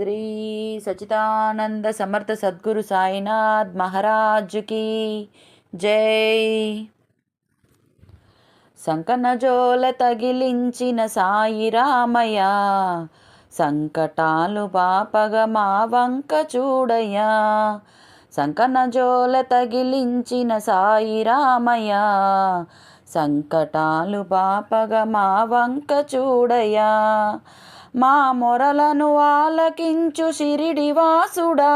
శ్రీ సచిదానంద సమర్థ సద్గురు సాయినాథ్ మహారాజుకి జై. సంకనజోల తగిలించిన సాయి రామయ్య సంకటాలు పాపగ మా వంక చూడయ్యా. సంకనజోల తగిలించిన సాయి రామయ్య సంకటాలు పాపగ మా వంక చూడయ్యా. మా మొరలను ఆలకించు శిరిడివాసుడా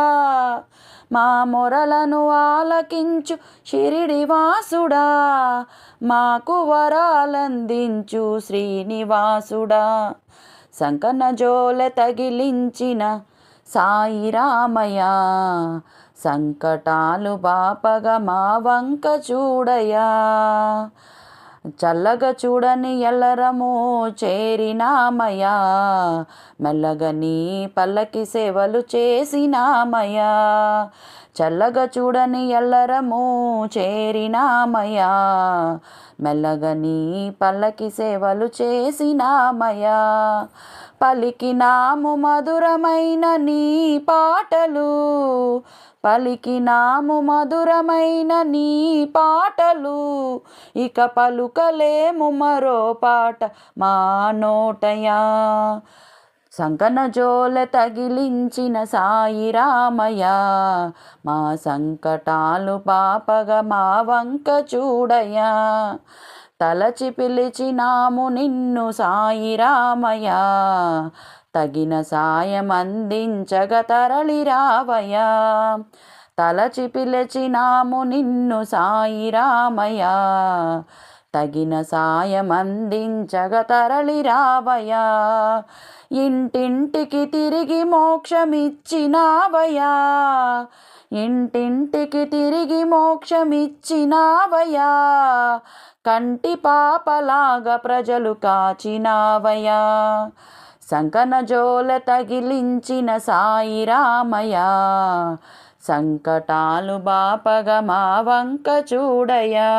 మా మొరలను ఆలకించు శిరిడివాసుడా మాకు వరాలందించు శ్రీనివాసుడా. సంకన జోల తగిలించిన సాయిరామయ్య. సంకటాలు బాపగ మా వంక చూడయా చల్లగా చూడని ఎల్లరము చేరినామయ్యా. మెల్లగని పల్లకి సేవలు చేసినామయ్యా. చల్లగా చూడని ఎల్లరము చేరినామయ్యా. మెల్లగని పల్లకి సేవలు చేసినామయ్యా. పలికినాము మధురమైన నీ పాటలు. పలికినాము మధురమైన నీ పాటలు. ఇక పలుకలేము మరో పాట మా నోటయా సంకన జోల తగిలించిన సాయి రామయ్య. మా సంకటాలు పాపగ మా వంక చూడయ్యా. తలచి పిలిచినాము నిన్ను సాయి రామయ్య. తగిన సాయం అందించగ తరలి రావయ్యా. తలచి పిలిచినాము నిన్ను సాయి రామయ్య. తగిన సాయం అందించగ తరలి రావయ్యా. ఇంటింటికి తిరిగి మోక్షమిచ్చినావయ్యా. ఇంటింటికి తిరిగి మోక్షమిచ్చినావయ్యా. కంటి పాపలాగా ప్రజలు కాచినావయ్యా. శంకనజోల తగిలించిన సాయి రామయ్య సంకటాలు బాపగ మా వంక చూడయా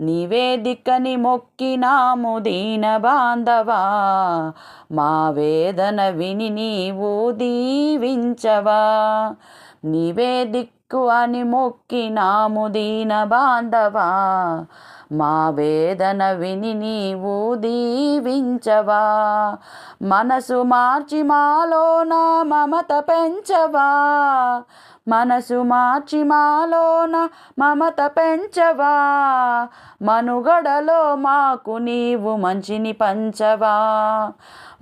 నివేదికని మొక్కినాము దీన బాంధవా మా వేదన విని నీవు దీవించవా. నివేదిక అని మొక్కినాము దీన బాంధవా. మా వేదన విని నీవు దీవించవా. మనసు మార్చి మాలోన మమత పెంచవా. మనసు మార్చి మాలోన మమత పెంచవా. మనుగడలో మాకు నీవు మంచిని పంచవా.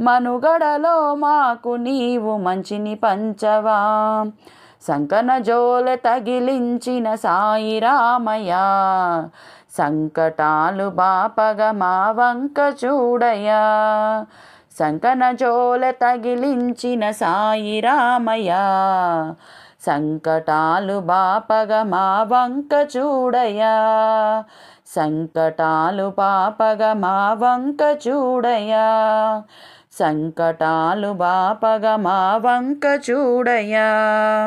మనుగడలో మాకు నీవు మంచిని పంచవా. సంకన జోల తగిలించిన సాయి రామయ్య సంకటాలు బాపగ మా వంక చూడయా సంకన జోల తగిలించిన సాయి రామయ్య సంకటాలు బాపగ మా వంక చూడయా సంకటాలు పాపగ మా వంక చూడయా సంకటాలు బాపగ మా వంక చూడయా